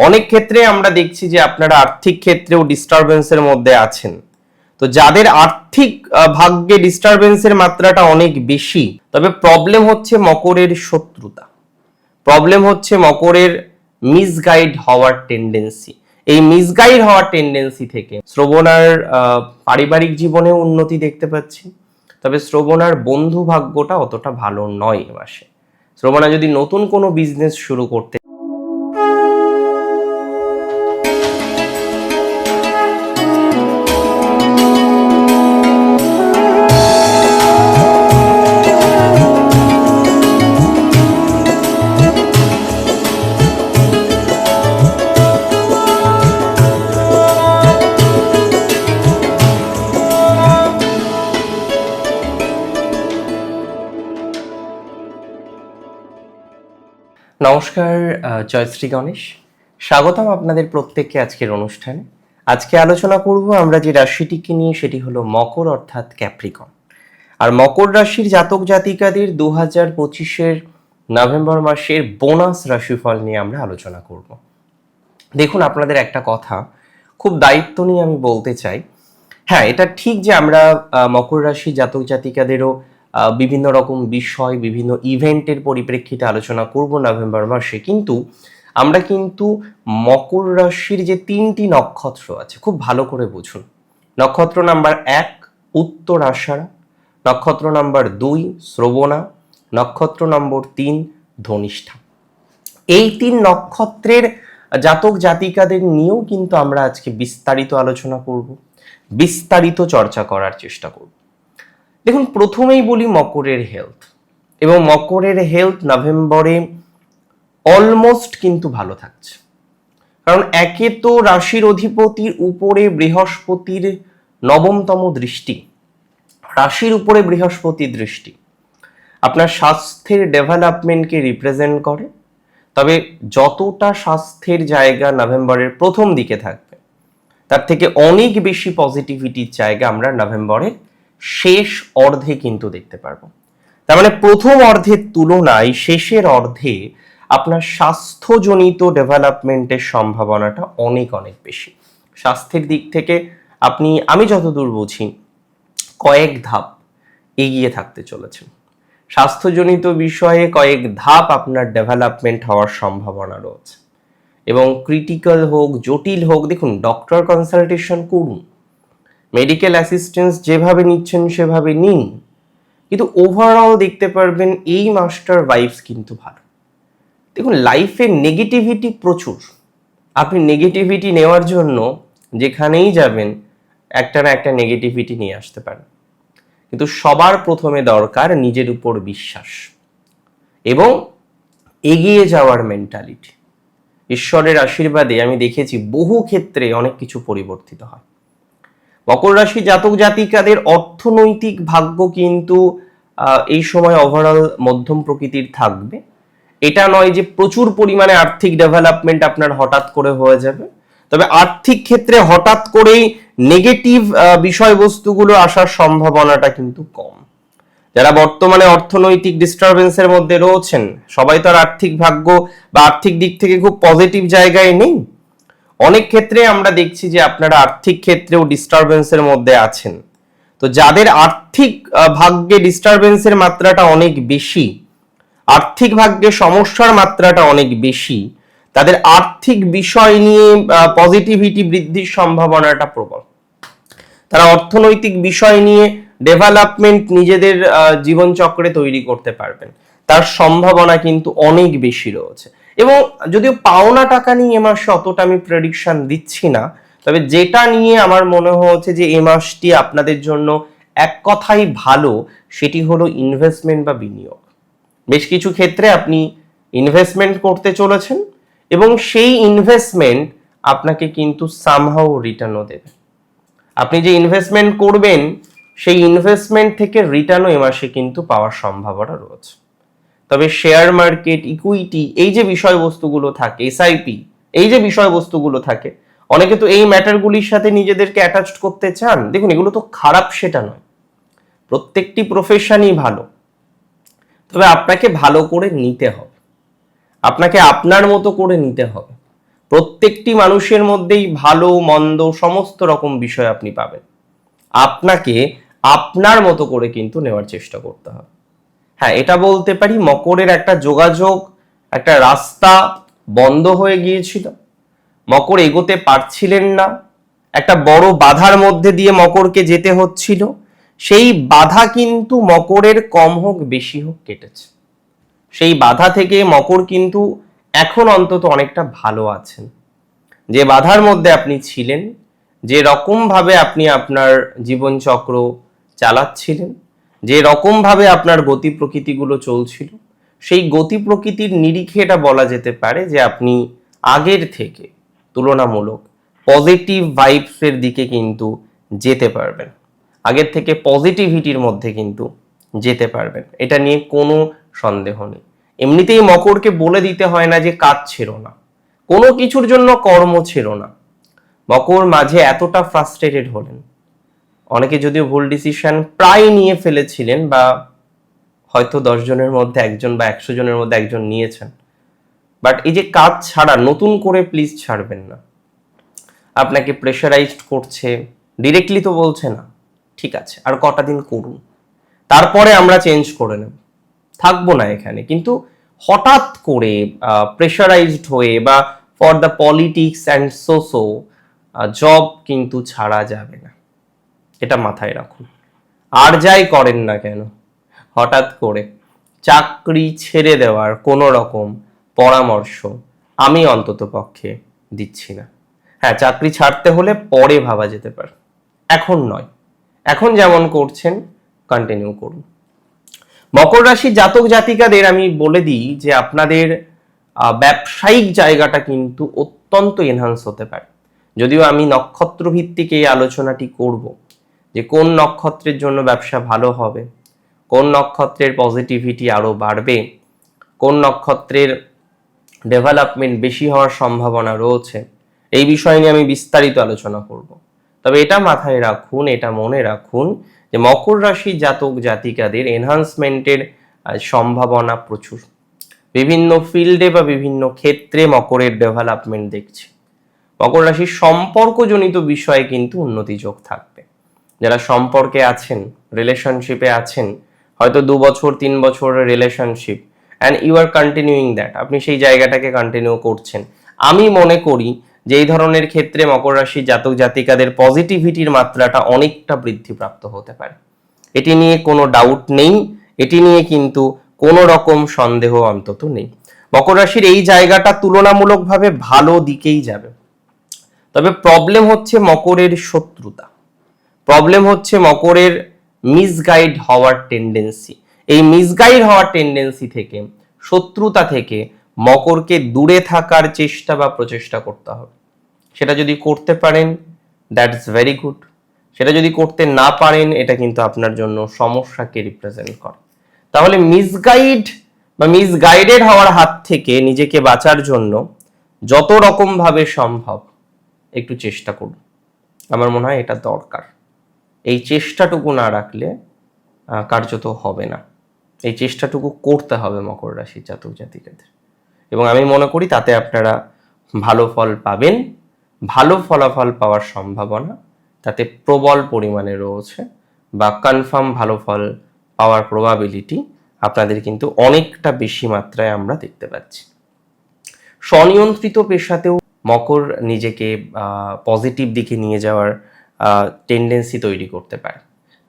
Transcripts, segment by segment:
অনেক ক্ষেত্রে আমরা দেখছি যে আপনারা আর্থিক ক্ষেত্রেও ডিস্টারবেন্সের মধ্যে আছেন। তো যাদের আর্থিক ভাগ্যে ডিস্টারবেন্সের মাত্রাটা অনেক বেশি, তবে প্রবলেম হচ্ছে মকরের শত্রুতা। প্রবলেম হচ্ছে মকরের মিসগাইড হওয়ার টেন্ডেন্সি এই মিসগাইড হওয়ার টেন্ডেন্সি থেকে শ্রবণার পারিবারিক জীবনে উন্নতি দেখতে পাচ্ছি। তবে শ্রবণার বন্ধু ভাগ্যটা অতটা ভালো নয় এ মাসে। শ্রবণা যদি নতুন কোনো বিজনেস শুরু করতে নমস্কার জয়শ্রী গণেশ। স্বাগতম আপনাদের প্রত্যেককে আজকের অনুষ্ঠানে। আজকে আলোচনা করব আমরা যে রাশিটিকে নিয়ে, সেটি হলো মকর অর্থাৎ ক্যাপ্রিকন আর মকর রাশির জাতক জাতিকাদের দু হাজার পঁচিশের নভেম্বর মাসের বোনাস রাশিফল নিয়ে আমরা আলোচনা করব। দেখুন, আপনাদের একটা কথা খুব দায়িত্ব নিয়ে আমি বলতে চাই। হ্যাঁ এটা ঠিক যে আমরা মকর রাশি জাতক জাতিকাদেরও বিভিন্ন রকম বিষয়, বিভিন্ন ইভেন্টের পরিপ্রেক্ষিতে আলোচনা করব নভেম্বর মাসে। কিন্তু আমরা কিন্তু মকর রাশির যে তিনটি নক্ষত্র আছে, খুব ভালো করে বুঝুন। নক্ষত্র নাম্বার এক, উত্তর আষাঢ়া। নক্ষত্র নাম্বার দুই, শ্রবণা। নক্ষত্র নম্বর তিন, ধনিষ্ঠা। এই তিন নক্ষত্রের জাতক জাতিকাদের নিয়েও কিন্তু আমরা আজকে বিস্তারিত আলোচনা করব। বিস্তারিত চর্চা করার চেষ্টা করব। দেখুন, প্রথমেই বলি মকরের হেলথ এবং মকরের হেলথ নভেম্বরে অলমোস্ট কিন্তু ভালো থাকছে। কারণ একে তো রাশির অধিপতির উপরে বৃহস্পতির নবমতম দৃষ্টি, রাশির উপরে বৃহস্পতির দৃষ্টি। আপনার স্বাস্থ্যের ডেভেলপমেন্টকে রিপ্রেজেন্ট করে, তবে যতটা স্বাস্থ্যের জায়গা নভেম্বরের প্রথম দিকে থাকবে, তার থেকে অনেক বেশি পজিটিভিটির জায়গা আমরা নভেম্বরের শেষ অর্ধে কিন্তু দেখতে পারব। তার মানে প্রথম অর্ধের তুলনায় শেষের অর্ধে আপনার স্বাস্থ্যজনিত ডেভেলপমেন্টের সম্ভাবনাটা অনেক অনেক বেশি। স্বাস্থ্যের দিক থেকে আপনি, আমি যতদূর বুঝি, কয়েক ধাপ এগিয়ে থাকতে চলেছেন। স্বাস্থ্যজনিত বিষয়ে কয়েক ধাপ আপনার ডেভেলপমেন্ট হওয়ার সম্ভাবনা রয়েছে। এবং ক্রিটিক্যাল হোক, জটিল হোক, দেখুন, ডক্টর কনসালটেশন করুন। মেডিকেল অ্যাসিস্ট্যান্স যেভাবে নিচ্ছেন, সেভাবে নিন। কিন্তু ওভারঅল দেখতে পারবেন এই মাস্টার ভাইবস কিন্তু ভালো। দেখুন লাইফে নেগেটিভিটি প্রচুর। আপনি নেগেটিভিটি নেওয়ার জন্য যেখানেই যাবেন, একটা না একটা নেগেটিভিটি নিয়ে আসতে পারেন। কিন্তু সবার প্রথমে দরকার নিজের উপর বিশ্বাস। এবং এগিয়ে যাওয়ার মেন্টালিটি ঈশ্বরের আশীর্বাদে আমি দেখেছি বহু ক্ষেত্রে অনেক কিছু পরিবর্তিত হয়। মকর রাশি জাতক জাতিকাদের অর্থনৈতিক ভাগ্য কিন্তু এই সময় ওভারঅল মধ্যম প্রকৃতির থাকবে। এটা নয় যে প্রচুর পরিমাণে আর্থিক ডেভেলপমেন্ট আপনার হঠাৎ করে হয়ে যাবে। তবে আর্থিক ক্ষেত্রে হঠাৎ করেই নেগেটিভ বিষয়বস্তুগুলো আসার সম্ভাবনাটা কিন্তু কম। যারা বর্তমানে অর্থনৈতিক ডিস্টারবেন্সের মধ্যে রয়েছেন, সবাই তো আর আর্থিক ভাগ্য বা আর্থিক দিক থেকে খুব পজিটিভ জায়গায় নেই। অনেক ক্ষেত্রে আমরা দেখছি যে আপনারা আর্থিক ক্ষেত্রেও ডিস্টারবেন্সের মধ্যে আছেন। তো যাদের আর্থিক ভাগ্যে ডিস্টারবেন্সের মাত্রাটা অনেক বেশি, আর্থিক ভাগ্যে সমস্যার মাত্রাটা অনেক বেশি, তাদের আর্থিক বিষয় নিয়ে পজিটিভিটি বৃদ্ধির সম্ভাবনাটা প্রবল। তারা অর্থনৈতিক বিষয় নিয়ে ডেভেলপমেন্ট নিজেদের জীবনচক্রে তৈরি করতে পারবেন। তার সম্ভাবনা কিন্তু অনেক বেশি রয়েছে। এবং যদিও পাওনা টাকা নিয়ে এ মাসে অতটা আমি প্রেডিকশন দিচ্ছি না, তবে যেটা নিয়ে আমার মনে হচ্ছে যে এ মাসটি আপনাদের জন্য এক কথাই ভালো, সেটি হলো ইনভেস্টমেন্ট বা বিনিয়োগ। বেশ কিছু ক্ষেত্রে আপনি ইনভেস্টমেন্ট করতে চলেছেন এবং সেই ইনভেস্টমেন্ট আপনাকে কিন্তু সামহাও রিটার্নও দেবে। আপনি যে ইনভেস্টমেন্ট করবেন, সেই ইনভেস্টমেন্ট থেকে রিটার্নও এ মাসে কিন্তু পাওয়ার সম্ভাবনা রয়েছে। তবে শেয়ার মার্কেট ইকুইটি এই যে বিষয়বস্তুগুলো থাকে এসআইপি এই যে বিষয়বস্তুগুলো থাকে, অনেকে তো এই ম্যাটারগুলির সাথে নিজেদেরকে অ্যাটাচড করতে চান। দেখুন, এগুলো তো খারাপ সেটা নয়। প্রত্যেকটি প্রফেশনই ভালো। তবে আপনাকে ভালো করে নিতে হবে। আপনাকে আপনার মতো করে নিতে হবে। প্রত্যেকটি মানুষের মধ্যেই ভালো, মন্দ, সমস্ত রকম বিষয় আপনি পাবেন। আপনাকে আপনার মতো করে কিন্তু নেওয়ার চেষ্টা করতে হবে। হ্যাঁ এটা বলতে পারি মকরের একটা যোগাযোগ, একটা রাস্তা বন্ধ হয়ে গিয়েছিল। মকর এগোতে পারছিলেন না। একটা বড় বাধার মধ্যে দিয়ে মকরকে যেতে হচ্ছিল। সেই বাধা কিন্তু মকরের কম হোক, বেশি হোক কেটেছে। সেই বাধা থেকে মকর কিন্তু এখন অন্তত অনেকটা ভালো আছেন। যে বাধার মধ্যে আপনি ছিলেন, যে রকমভাবে আপনি আপনার জীবনচক্র চালাচ্ছিলেন যে রকমভাবে আপনার গতি প্রকৃতিগুলো চলছিল, সেই গতি প্রকৃতির নিরিখে এটা বলা যেতে পারে যে আপনি আগের থেকে তুলনামূলক পজিটিভ ভাইবসের দিকে কিন্তু যেতে পারবেন। আগের থেকে পজিটিভিটির মধ্যে কিন্তু যেতে পারবেন। এটা নিয়ে কোনো সন্দেহ নেই। এমনিতেই মকরকে বলে দিতে হয় না যে কাজ ছিল না। কোনো কিছুর জন্য কর্ম ছিল না। মকর মাঝে এতটা ফ্রাস্ট্রেটেড হলেন অনেকে যদিও ভুল ডিসিশন প্রায় নিয়ে ফেলেছিলেন বা হয়তো জনের মধ্যে একজন বা একশো জনের মধ্যে একজন নিয়েছেন। বাট এই যে কাজ ছাড়া, নতুন করে প্লিজ ছাড়বেন না। আপনাকে প্রেশারাইজড করছে ডিরেক্টলি তো বলছে না। ঠিক আছে, আর কটা দিন করুন। তারপরে আমরা চেঞ্জ করে নেব। থাকব না এখানে। কিন্তু হঠাৎ করে প্রেশারাইজড হয়ে বা ফর দ্য পলিটিক্স অ্যান্ড সোসো জব কিন্তু ছাড়া যাবে না। এটা মাথায় রাখুন। আর যাই করেন না কেন, হঠাৎ করে চাকরি ছেড়ে দেওয়ার কোনো রকম পরামর্শ আমি অন্তত পক্ষে দিচ্ছি না। হ্যাঁ চাকরি ছাড়তে হলে পরে ভাবা যেতে পারে। এখন নয়। এখন যেমন করছেন কন্টিনিউ করুন। মকর রাশি জাতক জাতিকাদের আমি বলে দিই যে আপনাদের ব্যবসায়িক জায়গাটা কিন্তু অত্যন্ত এনহান্স হতে পারে। যদিও আমি নক্ষত্র ভিত্তিক এই আলোচনাটি করব যে কোন নক্ষত্রের জন্য ব্যবসা ভালো হবে, কোন নক্ষত্রের পজিটিভিটি আরও বাড়বে, কোন নক্ষত্রের ডেভেলপমেন্ট বেশি হওয়ার সম্ভাবনা রয়েছে, এই বিষয় নিয়ে আমি বিস্তারিত আলোচনা করব। তবে এটা মাথায় রাখুন, এটা মনে রাখুন যে মকর রাশি জাতক জাতিকাদের এনহান্সমেন্টের সম্ভাবনা প্রচুর। বিভিন্ন ফিল্ডে বা বিভিন্ন ক্ষেত্রে মকরের ডেভেলপমেন্ট দেখছি। মকর রাশির সম্পর্কজনিত বিষয়ে কিন্তু উন্নতি যোগ থাকবে। যারা সম্পর্কে আছেন রিলেশনশিপে আছেন, হয়তো দু বছর, তিন বছর relationship and you are continuing that আপনি সেই জায়গাটাকে কন্টিনিউ করছেন। আমি মনে করি যে এই ধরনের ক্ষেত্রে মকর রাশি জাতক জাতিকাদের পজিটিভিটির মাত্রাটা অনেকটা বৃদ্ধিপ্রাপ্ত হতে পারে। এটি নিয়ে কোনো ডাউট নেই, এটি নিয়ে কিন্তু কোনো রকম সন্দেহ অন্তত নেই। মকর রাশির এই জায়গাটা তুলনামূলকভাবে ভালো দিকেই যাবে। তবে প্রবলেম হচ্ছে মকরের শত্রুতা। প্রবলেম হচ্ছে মকরের মিসগাইড হওয়ার টেন্ডেন্সি এই মিসগাইড হওয়ার টেন্ডেন্সি থেকে, শত্রুতা থেকে মকরকে দূরে থাকার চেষ্টা বা প্রচেষ্টা করতে হবে। সেটা যদি করতে পারেন দ্যাটস ভেরি গুড সেটা যদি করতে না পারেন, এটা কিন্তু আপনার জন্য সমস্যাকে রিপ্রেজেন্ট করে। তাহলে মিসগাইড বা মিসগাইডেড হওয়ার হাত থেকে নিজেকে বাঁচার জন্য যত রকম ভাবে সম্ভব একটু চেষ্টা করুন। আমার মনে হয় এটা দরকার। এই চেষ্টাটুকু না রাখলে কার্যত হবে না। এই চেষ্টাটুকু করতে হবে মকর রাশির জাতক জাতিকাদের। এবং আমি মনে করি তাতে আপনারা ভালো ফল পাবেন, ভালো ফলাফল পাওয়ার সম্ভাবনা, তাতে প্রবল পরিমাণে রয়েছে বা কনফার্ম ভালো ফল পাওয়ার প্রবাবিলিটি আপনাদের কিন্তু অনেকটা বেশি মাত্রায় আমরা দেখতে পাচ্ছি। স্বনিয়ন্ত্রিত পেশাতেও মকর নিজেকে পজিটিভ দিকে নিয়ে যাওয়ার টেন্ডেন্সি তৈরি করতে পারে।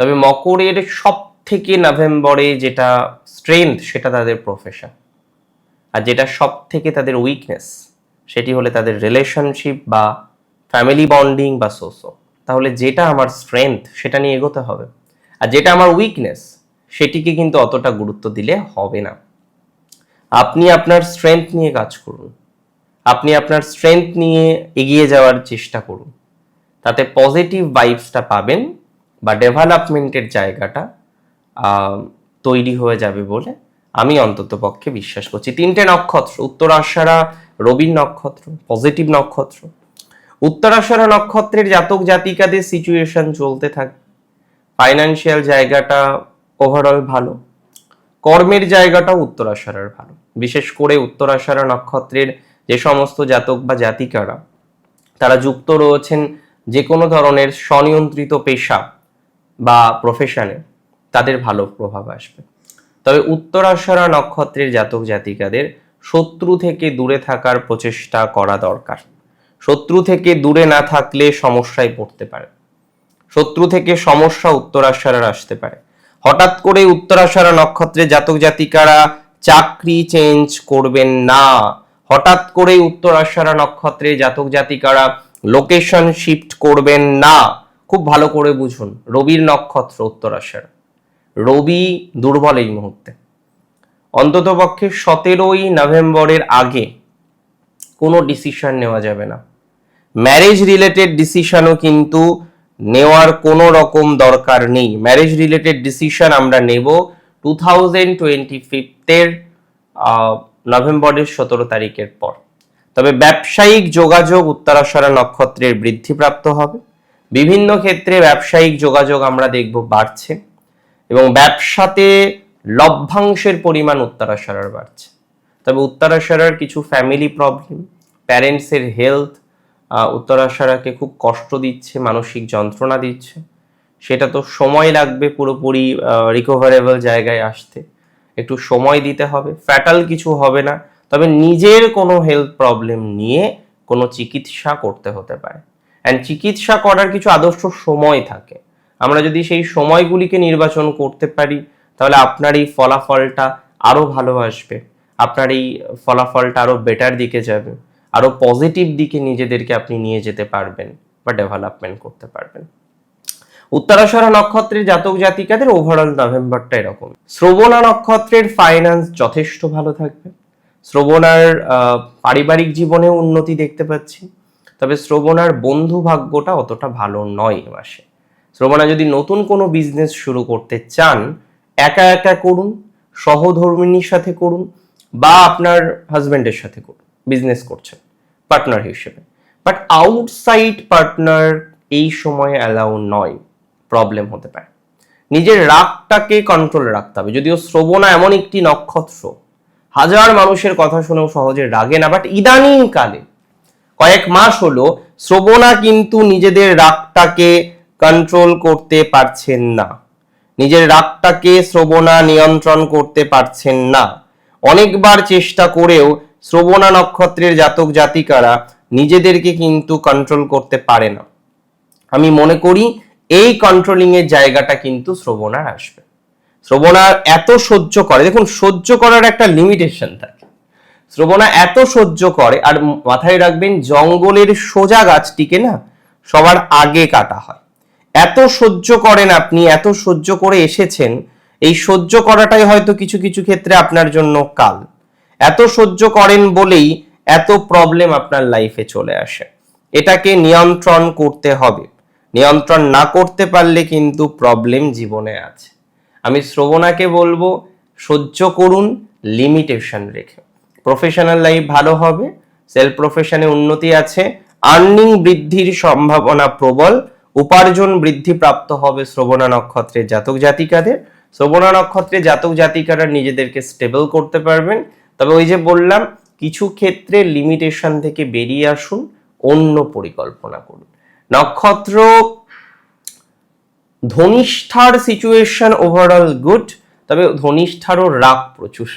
তবে মকরের সব থেকে নভেম্বরে যেটা স্ট্রেংথ সেটা তাদের প্রফেশন আর যেটা সব থেকে তাদের উইকনেস সেটি হলে তাদের রিলেশনশিপ বা ফ্যামিলি বন্ডিং বা সোসো তাহলে যেটা আমার স্ট্রেংথ সেটা নিয়ে এগোতে হবে। আর যেটা আমার উইকনেস সেটিকে কিন্তু অতটা গুরুত্ব দিলে হবে না। আপনি আপনার স্ট্রেংথ নিয়ে কাজ করুন। আপনি আপনার স্ট্রেংথ নিয়ে এগিয়ে যাওয়ার চেষ্টা করুন। তাতে পজিটিভ ভাইবসটা পাবেন বা ডেভেলপমেন্টের জায়গাটা তৈরি হয়ে যাবে বলে আমি অন্তত পক্ষে বিশ্বাস করছি। তিনটে নক্ষত্র, উত্তরাশারা রবির নক্ষত্র পজিটিভ নক্ষত্র। উত্তরাশারা নক্ষত্রের জাতক জাতিকাদের সিচুয়েশন চলতে থাকে। ফাইনান্সিয়াল জায়গাটা ওভারঅল ভালো। কর্মের জায়গাটাও উত্তরাশারার ভালো। বিশেষ করে উত্তরাশারা নক্ষত্রের যে সমস্ত জাতক বা জাতিকারা, তারা যুক্ত রয়েছেন যে কোনো ধরনের স্বনিয়ন্ত্রিত পেশা বা প্রফেশনে তাদের ভালো প্রভাব আসবে। তবে উত্তরাশারা নক্ষত্রের জাতক জাতিকাদের শত্রু থেকে দূরে থাকার প্রচেষ্টা করা দরকার। শত্রু থেকে দূরে না থাকলে সমস্যায় পড়তে পারে। শত্রু থেকে সমস্যা উত্তরাশারার আসতে পারে। হঠাৎ করে উত্তরাশারা নক্ষত্রে জাতক জাতিকারা চাকরি চেঞ্জ করবেন না। হঠাৎ করে উত্তরাশারা নক্ষত্রে জাতক জাতিকারা লোকেশন শিফট করবেন না। খুব ভালো করে বুঝুন। রবির নক্ষত্র উত্তরাশারা রবি দুর্বল এই মুহূর্তে। অন্ততপক্ষে সতেরোই নভেম্বরের আগে কোনো ডিসিশন নেওয়া যাবে না। ম্যারেজ রিলেটেড ডিসিশনও কিন্তু নেওয়ার কোনো রকম দরকার নেই। ম্যারেজ রিলেটেড ডিসিশন আমরা নেব টু থাউজেন্ড টোয়েন্টি ফিফথের নভেম্বরের সতেরো তারিখের পর। তবে ব্যবসায়িক যোগাযোগ উত্তরাশরা নক্ষত্রের বৃদ্ধিপ্রাপ্ত হবে। বিভিন্ন ক্ষেত্রে ব্যবসায়িক যোগাযোগ আমরা দেখব বাড়ছে এবং ব্যবসাতে লভ্যাংশের পরিমাণ উত্তরাশরার বাড়ছে। তবে উত্তরাশরার কিছু ফ্যামিলি প্রবলেম প্যারেন্টসের হেলথ উত্তরাশারাকে খুব কষ্ট দিচ্ছে, মানসিক যন্ত্রণা দিচ্ছে। সেটা তো সময় লাগবে পুরোপুরি রিকভারেবল জায়গায় আসতে। একটু সময় দিতে হবে। ফ্যাটাল কিছু হবে না। তবে নিজের কোনো হেলথ প্রবলেম নিয়ে কোনো চিকিৎসা করতে হতে পারে। অ্যান্ড চিকিৎসা করার কিছু আদর্শ সময় থাকে। আমরা যদি সেই সময়গুলিকে নির্বাচন করতে পারি, তাহলে আপনার এই ফলাফলটা আরও ভালো আসবে। আপনার এই ফলাফলটা আরও বেটার দিকে যাবে। আরও পজিটিভ দিকে নিজেদেরকে আপনি নিয়ে যেতে পারবেন বা ডেভেলপমেন্ট করতে পারবেন। উত্তরাশরা নক্ষত্রের জাতক জাতিকাদের ওভারঅল নভেম্বরটা এরকম। শ্রবণা নক্ষত্রের ফাইন্যান্স যথেষ্ট ভালো থাকবে। শ্রবণার পারিবারিক জীবনেও উন্নতি দেখতে পাচ্ছি। তবে শ্রবণার বন্ধু ভাগ্যটা অতটা ভালো নয় এ মাসে। শ্রবণা যদি নতুন কোনো বিজনেস শুরু করতে চান, একা একা করুন, সহধর্মিনীর সাথে করুন, বা আপনার হাজবেন্ডের সাথে করুন বিজনেস করছেন পার্টনার হিসেবে। বাট আউটসাইড পার্টনার এই সময়ে অ্যালাউ নয় প্রবলেম হতে পারে। নিজের রাগটাকে কন্ট্রোলে রাখতে হবে। যদিও শ্রবণা এমন একটি নক্ষত্র হাজার মানুষের কথা শুনেও সহজে রাগে না বাট ইদানিং কালে কয়েক মাস হলো শ্রবণা কিন্তু নিজেদের রাগটাকে কন্ট্রোল করতে পারছেন না। নিজের রাগটাকে শ্রবণা নিয়ন্ত্রণ করতে পারছেন না। অনেকবার চেষ্টা করেও শ্রবণা নক্ষত্রের জাতক জাতিকারা নিজেদেরকে কিন্তু কন্ট্রোল করতে পারে না। আমি মনে করি এই কন্ট্রোলিং এর জায়গাটা কিন্তু শ্রবণার আসবে। শ্রবণা এত সহ্য করে, দেখুন সহ্য করার একটা লিমিটেশন থাকে। শ্রবণা এত সহ্য করে, আর মাথায় রাখবেন জঙ্গলের সোজা গাছটিকে না সবার আগে কাটা হয়। এত সহ্য করেন আপনি, এত সহ্য করে এসেছেন, এই সহ্য করাটাই হয়তো কিছু কিছু ক্ষেত্রে আপনার জন্য কাল। এত সহ্য করেন বলেই এত প্রবলেম আপনার লাইফে চলে আসে। এটাকে নিয়ন্ত্রণ করতে হবে। নিয়ন্ত্রণ না করতে পারলে কিন্তু প্রবলেম জীবনে আছে। আমি শ্রবণাকে বলব, সহ্য করুন লিমিটেশন রেখে। প্রফেশনাল লাইফ ভালো হবে সেলফ প্রফেশনে উন্নতি আছে আর্নিং বৃদ্ধির সম্ভাবনা প্রবল, উপার্জন বৃদ্ধি প্রাপ্ত হবে শ্রবণা নক্ষত্রের জাতক জাতিকাদের। শ্রবণা নক্ষত্রের জাতক জাতিকারা নিজেদেরকে স্টেবল করতে পারবেন। তবে ওই যে বললাম, কিছু ক্ষেত্রে লিমিটেশন থেকে বেরিয়ে আসুন, অন্য পরিকল্পনা করুন। নক্ষত্র ধনিষ্ঠার সিচুয়েশন ওভারঅল গুড তবে ধনিষ্ঠারও রাগ প্রচুর।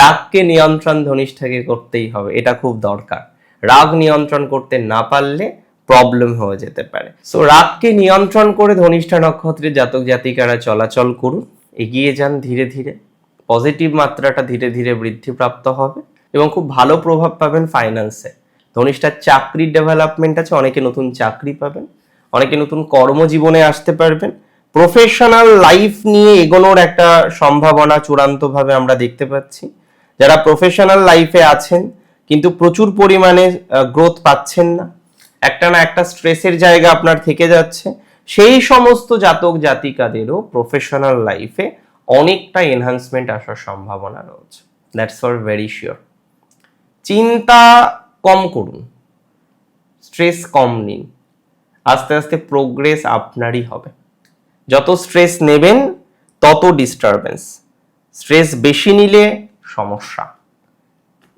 রাগকে নিয়ন্ত্রণ ধনিষ্ঠাকে করতেই হবে, এটা খুব দরকার। রাগ নিয়ন্ত্রণ করতে না পারলে প্রবলেম হয়ে যেতে পারে। সো রাগকে নিয়ন্ত্রণ করে ধনিষ্ঠা নক্ষত্রের জাতক জাতিকারা চলাচল করুন, এগিয়ে যান ধীরে ধীরে। পজিটিভ মাত্রাটা ধীরে ধীরে বৃদ্ধিপ্রাপ্ত হবে এবং খুব ভালো প্রভাব পাবেন ফাইন্যান্সে ধনিষ্ঠার চাকরির ডেভেলপমেন্ট আছে, অনেকে নতুন চাকরি পাবেন। অনেকে নতুন কর্মজীবনে আসতে পারবেন। প্রফেশনাল লাইফ নিয়ে এগোনোর একটা সম্ভাবনা চূড়ান্তভাবে আমরা দেখতে পাচ্ছি। যারা প্রফেশনাল লাইফে আছেন, কিন্তু প্রচুর পরিমাণে গ্রোথ পাচ্ছেন না। একটা না একটা স্ট্রেসের জায়গা আপনার থেকে যাচ্ছে। সেই সমস্ত জাতক জাতিকাদেরও প্রফেশনাল লাইফে অনেকটা এনহান্সমেন্ট আসার সম্ভাবনা রয়েছে। দ্যাটস ফর ভেরি শিওর চিন্তা কম করুন। স্ট্রেস কম নিন। আস্তে আস্তে প্রোগ্রেস আপনারই হবে। যত স্ট্রেস নেবেন, তত ডিস্টারবেন্স স্ট্রেস বেশি নিলে সমস্যা।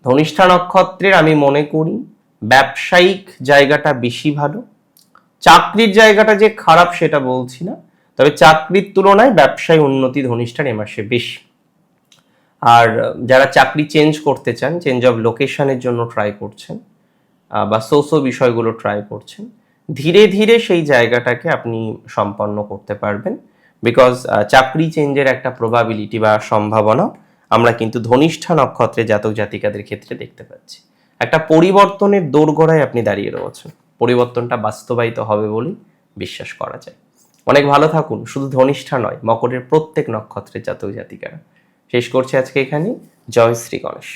ধনিষ্ঠা নক্ষত্রের আমি মনে করি, ব্যবসায়িক জায়গাটা বেশি ভালো। চাকরির জায়গাটা যে খারাপ সেটা বলছি না, তবে চাকরির তুলনায় ব্যবসায় উন্নতি ধনিষ্ঠার এ মাসে বেশি। আর যারা চাকরি চেঞ্জ করতে চান চেঞ্জ অফ লোকেশনের জন্য ট্রাই করছেন বা সোসো বিষয়গুলো ট্রাই করছেন ধীরে ধীরে সেই জায়গাটাকে আপনি সম্পন্ন করতে পারবেন। বিকজ চাকরি চেঞ্জের একটা প্রবাবিলিটি বা সম্ভাবনা আমরা কিন্তু ধনিষ্ঠা নক্ষত্রে জাতক জাতিকাদের ক্ষেত্রে দেখতে পাচ্ছি। একটা পরিবর্তনের দোরগোড়ায় আপনি দাঁড়িয়ে রয়েছেন। পরিবর্তনটা বাস্তবায়িত হবে বলেই বিশ্বাস করা যায়। অনেক ভালো থাকুন, শুধু ধনিষ্ঠা নয়, মকরের প্রত্যেক নক্ষত্রের জাতক জাতিকারা। শেষ করছি আজকে এখানে জয় শ্রী গণেশ।